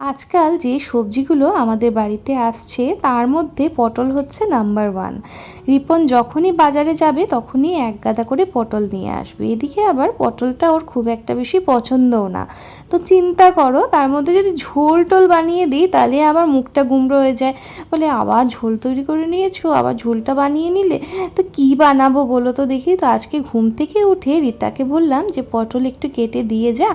আজকাল যে সবজিগুলো আমাদের বাড়িতে আসছে, তার মধ্যে পটল হচ্ছে নাম্বার ওয়ান রিপন যখনই বাজারে যাবে, তখনই এক গাদা করে পটল নিয়ে আসবে। এদিকে আবার পটলটা ওর খুব একটা বেশি পছন্দও না। তো চিন্তা করো, তার মধ্যে যদি ঝোল টোল বানিয়ে দিই, তাহলে আবার মুখটা গুমড়ো হয়ে যায়। বলে, আবার ঝোল তৈরি করে নিয়েছো, আবার ঝোলটা বানিয়ে নিলে? তো কি বানাবো বলো তো দেখি? তো আজকে ঘুম থেকে উঠে রিতাকে বললাম যে, পটল একটু কেটে দিয়ে যা,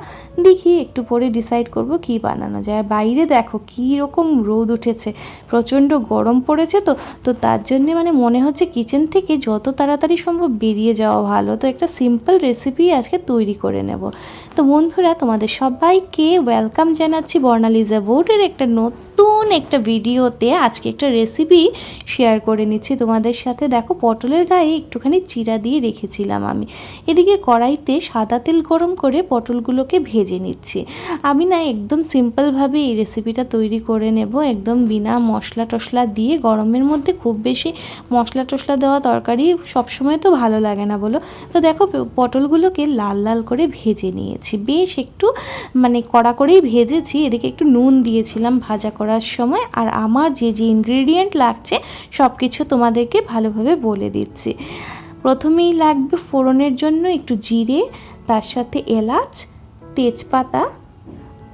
দেখি একটু পরে ডিসাইড করব কি বানানো যায়। বাইরে দেখো কী রকম রোদ উঠেছে। প্রচণ্ড গরম পড়েছে তো তো তার জন্যে মানে মনে হচ্ছে কিচেন থেকে যত তাড়াতাড়ি সম্ভব বেরিয়ে যাওয়া ভালো। তো একটা সিম্পল রেসিপি আজকে তৈরি করে নেব। তো বন্ধুরা, তোমাদের সবাইকে ওয়েলকাম জানাচ্ছি বর্ণালিজা বোর্ডের একটা নতুন একটা ভিডিওতে আজকে একটা রেসিপি শেয়ার করে নিচ্ছি তোমাদের সাথে। দেখো, পটলের গায়ে একটুখানি চিরা দিয়ে রেখেছিলাম আমি। এদিকে কড়াইতে সাদা তেল গরম করে পটলগুলোকে ভেজে নিচ্ছি। আমি না একদম সিম্পলভাবে এই রেসিপিটা তৈরি করে নেব। একদম বিনা মশলা টশলা দিয়ে গরমের মধ্যে খুব বেশি মশলা টশলা দেওয়া তরকারি সবসময় তো ভালো লাগে না বলো। তো দেখো পটলগুলোকে লাল লাল করে ভেজে নিয়েছি। বেশ একটু মানে কড়া করেই ভেজেছি। এদিকে একটু নুন দিয়েছিলাম ভাজা করার সময় আর আমার যে যে ইনগ্রেডিয়েন্ট লাগছে সব কিছু তোমাদেরকে ভালোভাবে বলে দিচ্ছি। প্রথমেই লাগবে ফোড়নের জন্য একটু জিরে, তার সাথে এলাচ, তেজপাতা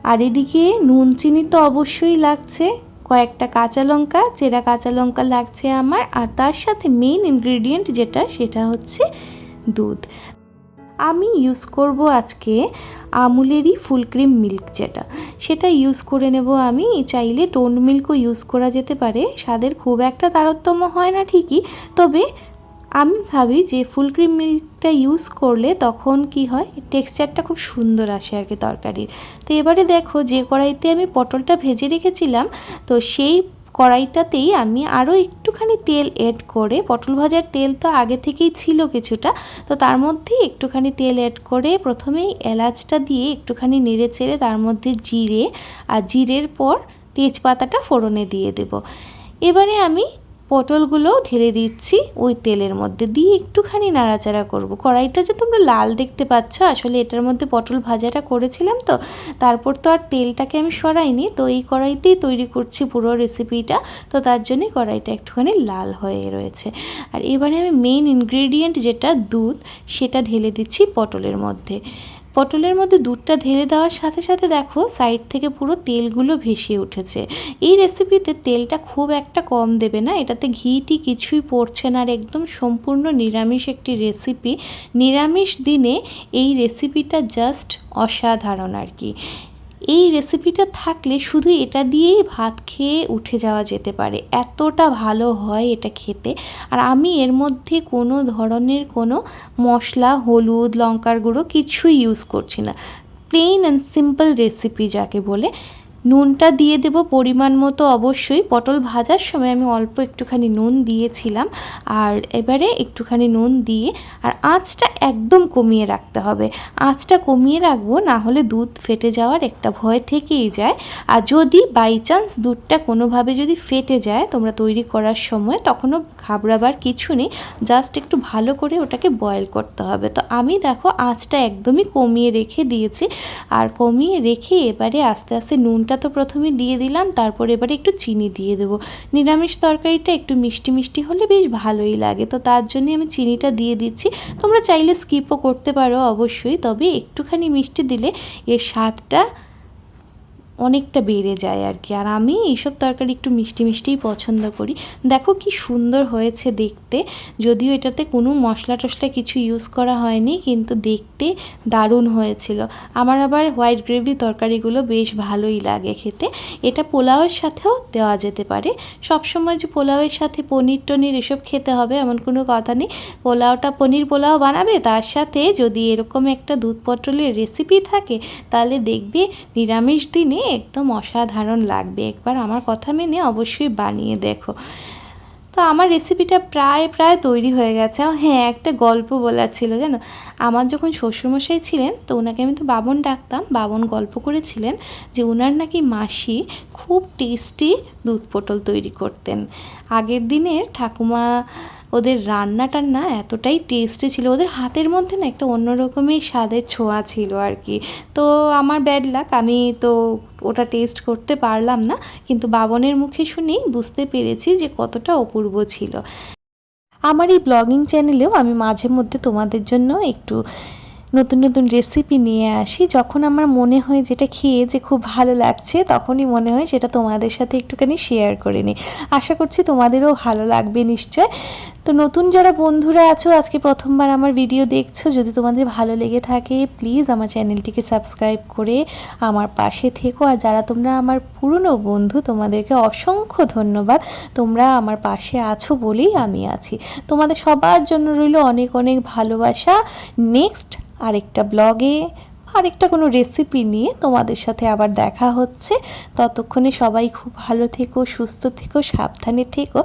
আর এদিকে নুন চিনি তো অবশ্যই লাগছে, কয়েকটা কাঁচা লঙ্কা, চেরা কাঁচা লঙ্কা লাগছে আমার আর তার সাথে মেইন ইনগ্রেডিয়েন্ট যেটা সেটা হচ্ছে দুধ। আমি ইউজ করব আজকে আমুলেরই ফুল ক্রিম মিল্ক যেটা। সেটা ইউজ করে নেব আমি, চাইলে টোন মিল্কও ইউজ করা যেতে পারে। স্বাদের খুব একটা তারতম্য হয় না ঠিকই, তবে আমি ভাবি যে ফুল ক্রিম মিল্কটা ইউজ করলে তখন কি হয় টেক্সচারটা খুব সুন্দর আসে আর কি তরকারির। তো এবারে দেখো যে কড়াইতে আমি পটলটা ভেজে রেখেছিলাম, তো সেই কড়াইটাতেই আমি আরও একটুখানি তেল অ্যাড করে, পটল ভাজার তেল তো আগে থেকেই ছিল কিছুটা, তো তার মধ্যে একটুখানি তেল অ্যাড করে প্রথমেই এলাচটা দিয়ে একটুখানি নেড়ে চেড়ে তার মধ্যে জিরে, আর জিরের পর তেজপাতাটা ফোড়নে দিয়ে দেব। এবারে আমি পটলগুলো ঢেলে দিচ্ছি, ওই তেলের মধ্যে দিয়ে একটুখানি নাড়াচাড়া করব। কড়াইটা যে তোমরা লাল দেখতে পাচ্ছ, আসলে এটার মধ্যে পটল ভাজাটা করেছিলাম তো, তারপর তো আর তেলটাকে আমি সরাইনি, তো এই কড়াইতেই তৈরি করছি পুরো রেসিপিটা তো তার জন্যই কড়াইটা একটুখানি লাল হয়ে রয়েছে। আর এবারে আমি মেন ইনগ্রেডিয়েন্ট যেটা দুধ, সেটা ঢেলে দিচ্ছি পটলের মধ্যে। পটলের মধ্যে দুধটা ঢেলে দেওয়ার সাথে সাথে দেখো সাইড থেকে পুরো তেলগুলো ভেসে উঠেছে। এই রেসিপিতে তেলটা খুব একটা কম দেবে না, এটাতে ঘিটি কিছুই পড়ছে না আর একদম সম্পূর্ণ নিরামিষ একটি রেসিপি নিরামিষ দিনে এই রেসিপিটা জাস্ট অসাধারণ আর কি। এই রেসিপিটা থাকলে শুধু এটা দিয়েই ভাত খেয়ে উঠে যাওয়া যেতে পারে। এতটা ভালো হয় এটা খেতে। আর আমি এর মধ্যে কোনো ধরনের কোনো মশলা, হলুদ, লঙ্কার গুঁড়ো কিছুই ইউজ করছি না। প্লেন অ্যান্ড সিম্পল রেসিপি যাকে বলে। নুনটা দিয়ে দেব পরিমাণ মতো অবশ্যই। পটল ভাজার সময় আমি অল্প একটুখানি নুন দিয়েছিলাম। আর এবারে একটুখানি নুন দিয়ে, আর আঁচটা একদম কমিয়ে রাখতে হবে। আঁচটা কমিয়ে রাখব, না হলে দুধ ফেটে যাওয়ার একটা ভয় থেকেই যায়। আর যদি বাই চান্স দুধটা কোনোভাবে যদি ফেটে যায় তোমরা তৈরি করার সময়, তখনও ঘাবড়াবার কিছু নেই। জাস্ট একটু ভালো করে ওটাকে বয়েল করতে হবে। তো আমি দেখো আঁচটা একদমই কমিয়ে রেখে দিয়েছি। আর কমিয়ে রেখে এবারে আস্তে আস্তে নুনটা তো প্রথমে দিয়ে দিলাম, তারপর এবারে একটু চিনি দিয়ে দেবো। নিরামিষ তরকারিটা একটু মিষ্টি মিষ্টি হলে বেশ ভালোই লাগে। তো তার জন্যে আমি চিনিটা দিয়ে দিচ্ছি। তোমরা চাইলে স্কিপও করতে পারো অবশ্যই, তবে একটুখানি মিষ্টি দিলে এর স্বাদটা অনেকটা বেড়ে যায় আর কি। আর আমি এইসব তরকারি একটু মিষ্টি মিষ্টিই পছন্দ করি। দেখো কি সুন্দর হয়েছে দেখতে। যদিও এটাতে কোনো মশলা টশলা কিছু ইউজ করা হয়নি, কিন্তু দেখতে দারুণ হয়েছিল। আমার আবার হোয়াইট গ্রেভি তরকারিগুলো বেশ ভালোই লাগে খেতে। এটা পোলাওয়ের সাথেও দেওয়া যেতে পারে। সবসময় যে পোলাওয়ের সাথে পনির টনির এসব খেতে হবে এমন কোনো কথা নেই। পোলাওটা পনির পোলাও বানাবে, তার সাথে যদি এরকম একটা দুধ পটলের রেসিপি থাকে, তাহলে দেখবে নিরামিষ দিনে একদম অসাধারণ লাগবে। একবার আমার কথা মেনে অবশ্যই বানিয়ে দেখো। তো আমার রেসিপিটা প্রায় প্রায় তৈরি হয়ে গেছে। হ্যাঁ একটা গল্প বলার ছিল, জানো? আমার যখন শ্বশুরমশাই ছিলেন, তো ওনাকে আমি তো বাবন ডাকতাম। বাবন গল্প করেছিলেন যে ওনার নাকি মাসি খুব টেস্টি দুধ পটল তৈরি করতেন। আগের দিনের ঠাকুমা ওদের রান্না টান্না এতটাই টেস্টি ছিল। ওদের হাতের মধ্যে না একটা অন্যরকমই স্বাদের ছোঁয়া ছিল আর কি। তো আমার ব্যাড লাক আমি তো ওটা টেস্ট করতে পারলাম না, কিন্তু বাবনের মুখে শুনেই বুঝতে পেরেছি যে কতটা অপূর্ব ছিল। আমার এই ব্লগিং চ্যানেলেও আমি মাঝে মধ্যে তোমাদের জন্য একটু নতুন নতুন রেসিপি নিয়ে আসি। যখন আমার মনে হয় যেটা খেয়ে যে খুব ভালো লাগছে, তখনই মনে হয় সেটা তোমাদের সাথে একটুখানি শেয়ার করে নিই। আশা করছি তোমাদেরও ভালো লাগবে নিশ্চয়। তো নতুন যারা বন্ধুরা আছো, আজকে প্রথমবার আমার ভিডিও দেখছ, যদি তোমাদের ভালো লেগে থাকে প্লিজ আমার চ্যানেলটিকে সাবস্ক্রাইব করে আমার পাশে থেকো। আর যারা তোমরা আমার পুরনো বন্ধু, তোমাদেরকে অসংখ্য ধন্যবাদ। তোমরা আমার পাশে আছো বলেই আমি আছি। তোমাদের সবার জন্য রইল অনেক অনেক ভালোবাসা। নেক্সট আরেকটা ব্লগে আরেকটা কোনো রেসিপি নিয়ে তোমাদের সাথে আবার দেখা হচ্ছে। ততক্ষণে সবাই খুব ভালো থেকো, সুস্থ থেকো, সাবধানে থেকো।